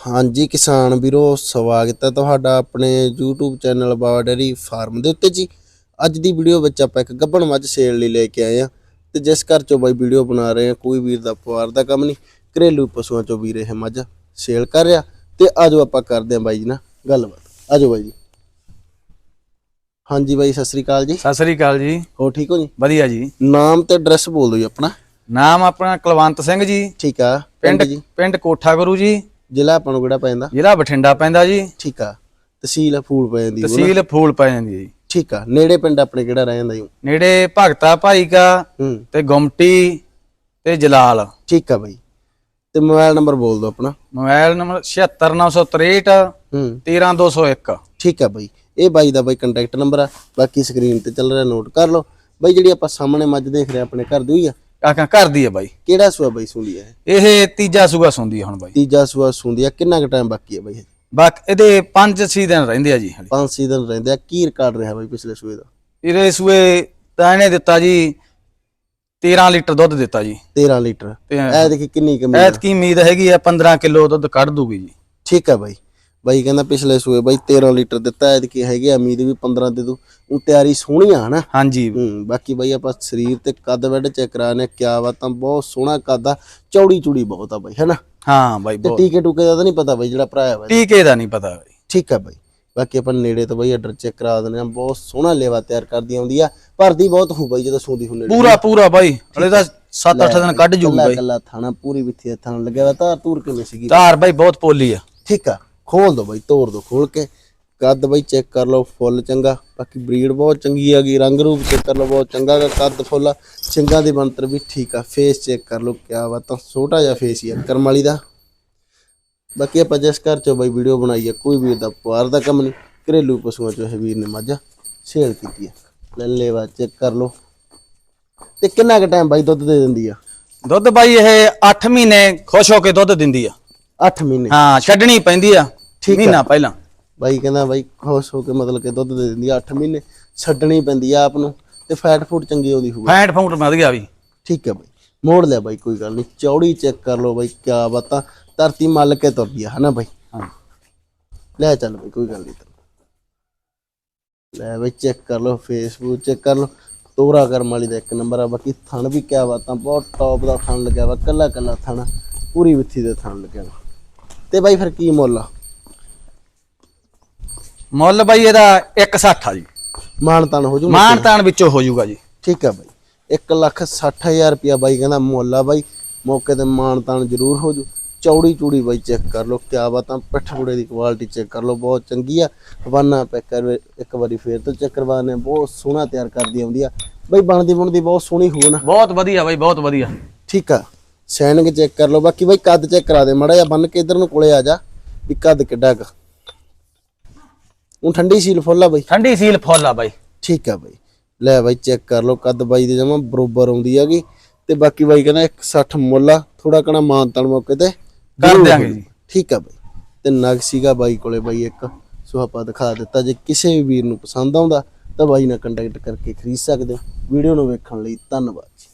ਹਾਂਜੀ ਕਿਸਾਨ ਵੀਰੋ ਸਵਾਗਤ ਹੈ ਤੁਹਾਡਾ ਆਪਣੇ YouTube ਚੈਨਲ ਡੇਰੀ ਫਾਰਮ ਦੇ ਉੱਤੇ ਜੀ। ਅੱਜ ਦੀ ਵੀਡੀਓ ਵਿੱਚ ਆਪਾਂ ਇੱਕ ਗੱਭਣ ਮੱਝ ਸੇਲ ਲਈ ਲੈ ਕੇ ਆਏ ਆ ਤੇ ਜਿਸ ਘਰ ਚੋਂ ਬਾਈ ਵੀਡੀਓ ਬਣਾ ਰਹੇ ਆ ਕੋਈ ਵੀਰ ਦਾ ਪਵਾਰ ਦਾ ਕੰਮ ਨਹੀਂ ਘਰੇਲੂ ਪਸ਼ੂਆਂ ਚੋਂ ਵੀਰ ਇਹ ਮੱਝ ਸੇਲ ਕਰ ਰਿਹਾ ਤੇ ਆਜੋ ਆਪਾਂ ਕਰਦੇ ਆ ਬਾਈ ਜੀ ਨਾਲ ਗੱਲਬਾਤ। ਆਜੋ ਬਾਈ ਜੀ। ਹਾਂਜੀ ਬਾਈ ਸਤਿ ਸ੍ਰੀ ਅਕਾਲ ਜੀ। ਸਤਿ ਸ੍ਰੀ ਅਕਾਲ ਜੀ। ਹੋ ਠੀਕ ਹੋ ਜੀ? ਵਧੀਆ ਜੀ। ਨਾਮ ਤੇ ਐਡਰੈਸ ਬੋਲ ਦਿਓ ਜੀ ਆਪਣਾ। ਨਾਮ ਆਪਣਾ ਕੁਲਵੰਤ ਸਿੰਘ ਜੀ। ਠੀਕ ਆ ਪਿੰਡ ਪਿੰਡ ਕੋਠਾ ਗੁਰੂ ਜੀ। ਜ਼ਿਲ੍ਹਾ ਆਪਾਂ ਨੂੰ ਕਿਹੜਾ ਪੈਂਦਾ ਜ਼ਿਲ੍ਹਾ ਬਠਿੰਡਾ ਪੈਂਦਾ ਜੀ। ਠੀਕ ਆ। ਤਹਿਸੀਲ ਫੂਲ ਪੈ ਜਾਂਦੀ? ਤਹਿਸੀਲ ਫੂਲ ਪੈ ਜਾਂਦੀ ਹੈ ਜੀ। ਠੀਕ ਆ। ਨੇੜੇ ਪਿੰਡ ਆਪਣੇ ਕਿਹੜਾ ਰਹਿ ਜਾਂਦਾ ਜੀ? ਨੇੜੇ ਭਗਤਾ ਭਾਈ ਕਾ ਤੇ ਗੁਮਟੀ ਤੇ ਜਲਾਲ। ਠੀਕ ਆ ਬਾਈ। ਤੇ ਮੋਬਾਈਲ ਨੰਬਰ ਬੋਲ ਦਿਓ ਆਪਣਾ। ਮੋਬਾਈਲ ਨੰਬਰ 76963 ਹੂੰ। 13201 ਠੀਕ ਆ ਬਾਈ। ਇਹ ਬਾਈ ਦਾ ਬਾਈ ਕੰਟੈਕਟ ਨੰਬਰ ਆ। ਬਾਕੀ ਸਕਰੀਨ ਤੇ ਚੱਲ ਰਿਹਾ ਨੋਟ ਕਰ ਲਓ। ਬਾਈ ਜਿਹੜੀ ਆਪਾਂ ਸਾਹਮਣੇ ਮੱਝ ਦੇਖ ਰਹੇ ਆਪਣੇ ਘਰ ਦੀ ਹੋਈ ਆ ਆਖਾਂ ਘਰ ਦੀ ਹੈ ਬਾਈ। ਕਿਹੜਾ ਸੂਆ ਬਾਈ ਸੁੰਦੀ ਆ ਇਹ? ਤੀਜਾ ਸੂਗਾ ਸੁੰਦੀ ਹੈ ਹੁਣ ਬਾਈ। ਤੀਜਾ ਸੂਆ ਸੁੰਦੀ ਆ ਕਿੰਨਾ ਕੁ ਟਾਈਮ ਬਾਕੀ ਆ ਬਾਈ ਬਾਕ ਇਹਦੇ 5-6 ਦਿਨ ਰਹਿੰਦੇ ਆ ਜੀ ਹਾਲੇ। ਪੰਜ ਛੇ ਦਿਨ ਰਹਿੰਦੇ ਆ ਕੀ ਰਿਕਾਰਡ ਰਿਹਾ ਬਾਈ ਪਿਛਲੇ ਸੂਏ ਦਾ? ਇਹਦੇ ਸੂਏ ਤਾਂ ਇਹਨੇ ਦਿੱਤਾ ਜੀ 13 ਲੀਟਰ ਦੁੱਧ ਦਿੱਤਾ ਜੀ। 13 ਲੀਟਰ। ਤੇ ਐ ਦੇਖੀ ਕਿੰਨੀ ਕਮੀ ਆ। ਐਤਕੀ ਉਮੀਦ ਹੈਗੀ ਆ 15 ਕਿਲੋ ਦੁੱਧ ਕੱਢ ਦੂਗੀ ਜੀ। ਠੀਕ ਆ ਬਾਈ। ਬਾਈ ਕਹਿੰਦਾ ਪਿਛਲੇ ਸੂਏ ਬਾਈ 13 ਲੀਟਰ ਦਿੱਤਾ ਐ ਕੀ ਹੈਗੀ ਉਮੀਦ ਵੀ 15 ਦੇ ਦੂ ਉਹ ਤਿਆਰੀ ਸੋਹਣੀ ਆ ਹਨਾ? ਹਾਂਜੀ। ਬਾਕੀ ਬਾਈ ਆਪਾਂ ਸਰੀਰ ਤੇ ਕੱਦ ਵੱਡ ਚੈੱਕ ਕਰਾਣੇ ਕਿਆ ਬਾਤਾਂ ਬਹੁਤ ਸੋਹਣਾ ਕੱਦ ਆ ਚੌੜੀ ਚੂੜੀ ਬਹੁਤ ਆ ਬਾਈ ਹੈਨਾ? ਹਾਂ ਬਾਈ ਬਹੁਤ। ਟੀਕੇ ਟੂਕੇ ਦਾ ਤਾਂ ਨਹੀਂ ਪਤਾ ਬਾਈ ਜਿਹੜਾ ਭਰਾ ਹੈ ਬਾਈ? ਟੀਕੇ ਦਾ ਨਹੀਂ ਪਤਾ ਬਾਈ। ਠੀਕ ਆ ਬਾਈ। ਬਾਕੀ ਆਪਾਂ ਨੇੜੇ ਤੋਂ ਬਾਈ ਆਰਡਰ ਚੈੱਕ ਕਰਾ ਦਿੰਦੇ ਆ ਬਹੁਤ ਸੋਹਣਾ ਲੇਵਾ ਤਿਆਰ ਕਰਦੀ ਆਉਂਦੀ ਆ। ਭਰਦੀ ਬਹੁਤ ਹੋ ਬਾਈ ਜਦੋਂ ਸੂਦੀ ਹੁੰਦੇ ਪੂਰਾ ਪੂਰਾ ਬਾਈ ਹਲੇ ਤਾਂ 7-8 ਦਿਨ ਕੱਢ ਜੂ ਕੱਲਾ ਬਾਈ। ਕੱਲਾ ਥਾਣਾ ਪੂਰੀ ਵਿੱਥੀ ਥਾਣਾ ਲੱਗਿਆ ਵਾ ਤਾਂ ਤੂਰ ਕਿਵੇਂ ਸੀਗੀ? ਧਾਰ ਬਾਈ ਬਹੁਤ ਪੋਲੀ ਆ। ਠੀਕ ਆ। ਖੋਲ ਦੋ ਬਾਈ ਤੋੜ ਦੋ ਖੋਲ ਕੇ ਕੱਦ ਬਾਈ ਚੈੱਕ ਕਰ ਲਓ ਫੁੱਲ ਚੰਗਾ। ਬਾਕੀ ਬਰੀਡ ਬਹੁਤ ਚੰਗੀ ਹੈਗੀ ਰੰਗ ਰੂਪ ਚੈੱਕ ਕਰ ਲਓ ਬਹੁਤ ਚੰਗਾ ਗਾ ਕੱਦ ਫੁੱਲ ਆ, ਸਿੰਗਾਂ ਦੀ ਬਣਤਰ ਵੀ ਠੀਕ ਆ ਫੇਸ ਚੈੱਕ ਕਰ ਲਓ ਕਿਆ ਬਾਤਾਂ ਛੋਟਾ ਜਿਹਾ ਫੇਸ ਹੀ ਆ ਕਰਮ ਵਾਲੀ ਦਾ। ਬਾਕੀ ਆਪਾਂ ਜਿਸ ਘਰ ਚੋਂ ਬਾਈ ਵੀਡੀਓ ਬਣਾਈ ਆ ਕੋਈ ਵੀਰ ਦਾ ਪੁਆਰ ਦਾ ਕੰਮ ਨਹੀਂ ਘਰੇਲੂ ਪਸ਼ੂਆਂ ਚੋਂ ਇਹ ਵੀਰ ਨੇ ਮੱਝ ਸੇਲ ਕੀਤੀ ਆ। ਲੈ ਲੈਵਾ ਚੈੱਕ ਕਰ ਲਓ। ਤੇ ਕਿੰਨਾ ਕੁ ਟਾਈਮ ਬਾਈ ਦੁੱਧ ਦੇ ਦਿੰਦੀ ਆ? ਦੁੱਧ ਬਾਈ ਇਹ 8 ਮਹੀਨੇ ਖੁਸ਼ ਹੋ ਕੇ ਦੁੱਧ ਦਿੰਦੀ ਆ। 8 ਮਹੀਨੇ। ਹਾਂ ਛੱਡਣੀ ਪੈਂਦੀ ਆ। ਮਹੀਨਾ ਪਹਿਲਾਂ। ਬਾਈ ਕਹਿੰਦਾ ਬਾਈ ਖੁਸ਼ ਹੋ ਕੇ ਮਤਲਬ ਕਿ ਦੁੱਧ ਦੇ ਦਿੰਦੀ ਆ 8 ਮਹੀਨੇ ਛੱਡਣੀ ਪੈਂਦੀ ਆ ਆਪ ਨੂੰ ਤੇ ਫੈਟ ਫੂਡ ਚੰਗੀ ਆਉਂਦੀ ਹੋਊ ਫੈਂਟ ਫੂਟ ਵਧੀਆ ਵੀ। ਠੀਕ ਹੈ ਬਾਈ। ਮੋੜ ਲਿਆ ਬਾਈ ਕੋਈ ਗੱਲ ਨਹੀਂ। ਚੌੜੀ ਚੈੱਕ ਕਰ ਲਓ ਬਾਈ ਕਿਆ ਬਾਤਾਂ। ਧਰਤੀ ਮੱਲ ਕੇ ਤੁਰਦੀ ਆ ਹਨਾ ਬਾਈ? ਹਾਂ। ਲੈ ਚੱਲ ਬਾਈ ਕੋਈ ਗੱਲ ਨਹੀਂ। ਲੈ ਬਾਈ ਚੈੱਕ ਕਰ ਲਓ ਫੇਸਬੁੱਕ ਚੈੱਕ ਕਰ ਲਓ। ਤੋਰਾ ਕਰਮ ਵਾਲੀ ਦਾ ਇੱਕ ਨੰਬਰ ਆ ਬਾਕੀ ਥਣ ਵੀ ਕਿਆ ਬਾਤਾਂ ਬਹੁਤ ਟੌਪ ਦਾ ਥਣ ਲੱਗਿਆ ਵਾ ਕੱਲਾ ਕੱਲਾ ਥਣ ਪੂਰੀ ਵਿੱਥੀ ਦੇ ਥਣ ਲੱਗਿਆ ਵਾ। ਤੇ ਬਾਈ ਫਿਰ ਕੀ ਮੁੱਲ ਆ? ਮੁੱਲ ਬਾਈ ਇਹਦਾ 160 ਆ ਜੀ। ਮਾਨ ਤਾਨ ਹੋ ਜੂ ਮਾਨ ਤਾਨ ਵਿੱਚੋਂ ਹੋ ਜਾਊਗਾ ਜੀ। ਠੀਕ ਆ ਬਾਈ। 1 ਲੱਖ 60000 ਰੁਪਿਆ ਬਾਈ ਕਹਿੰਦਾ ਮੁੱਲ ਆ ਬਾਈ। ਮੌਕੇ ਤੇ ਮਾਨ ਤਾਨ ਜ਼ਰੂਰ ਹੋ ਜੂ। ਚੌੜੀ ਚੂੜੀ ਬਾਈ ਚੈੱਕ ਕਰ ਲਓ ਕਿਆ ਬਾਤਾਂ ਪਿੱਠ ਬੁੜੇ ਦੀ ਕੁਆਲਿਟੀ ਚੈੱਕ ਕਰ ਲਓ ਬਹੁਤ ਚੰਗੀ ਆ। ਹਵਾਨਾ ਪੈਕਰ ਇੱਕ ਵਾਰੀ ਫੇਰ ਤੋਂ ਚੈੱਕ ਕਰਵਾਣੇ ਬਹੁਤ ਸੋਹਣਾ ਤਿਆਰ ਕਰਦੀ ਆਉਂਦੀ ਆ। ਬਾਈ ਬਣਦੀ ਬਣਦੀ ਬਹੁਤ ਸੋਹਣੀ ਹੋਣ ਬਹੁਤ ਵਧੀਆ ਬਾਈ ਬਹੁਤ ਵਧੀਆ। ਠੀਕ ਆ। ਸੈਨਿਕ ਚੈੱਕ ਕਰ ਲਓ। ਬਾਕੀ ਬਾਈ ਕੱਦ ਚੈੱਕ ਕਰਾ ਦੇ। ਮੜਾ ਜਾ ਬੰਨ ਕੇ ਇਧਰ ਨੂੰ ਕੋਲੇ ਆ ਜਾ। ਵੀ ਕੱਦ ਕਿੱਡਾ ਕ। ਉਹ ਠੰਡੀ ਸੀਲ ਫੁੱਲ ਆ ਬਾਈ? ਠੰਡੀ ਸੀਲ ਫੁੱਲ ਆ ਬਾਈ। ਠੀਕ ਆ ਬਾਈ। ਲੈ ਬਾਈ ਚੈੱਕ ਕਰ ਲਓ ਕੱਦ ਬਾਈ ਦੇ ਜਮਾ ਬਰੋਬਰ ਆਉਂਦੀ ਹੈਗੀ ਤੇ ਬਾਕੀ ਬਾਈ ਕਹਿੰਦਾ 160 ਮੁੱਲ ਆ ਥੋੜਾ ਕਣਾ ਮਾਨਤਨ ਮੌਕੇ ਤੇ ਕਰ ਦਿਆਂਗੇ। ਜੀ। ਠੀਕ ਆ ਬਾਈ। ਤੇ ਨਗ ਸੀਗਾ ਬਾਈ ਕੋਲੇ ਬਾਈ ਇੱਕ ਸੋ ਆਪਾਂ ਦਿਖਾ ਦਿੱਤਾ। ਜੇ ਕਿਸੇ ਵੀ ਵੀਰ ਨੂੰ ਪਸੰਦ ਆਉਂਦਾ ਤਾਂ ਬਾਈ ਨਾਲ ਕੰਟੈਕਟ ਕਰਕੇ ਖਰੀਦ ਸਕਦੇ ਹੋ। ਵੀਡੀਓ ਨੂੰ ਵੇਖਣ ਲਈ ਧੰਨਵਾਦ ਜੀ।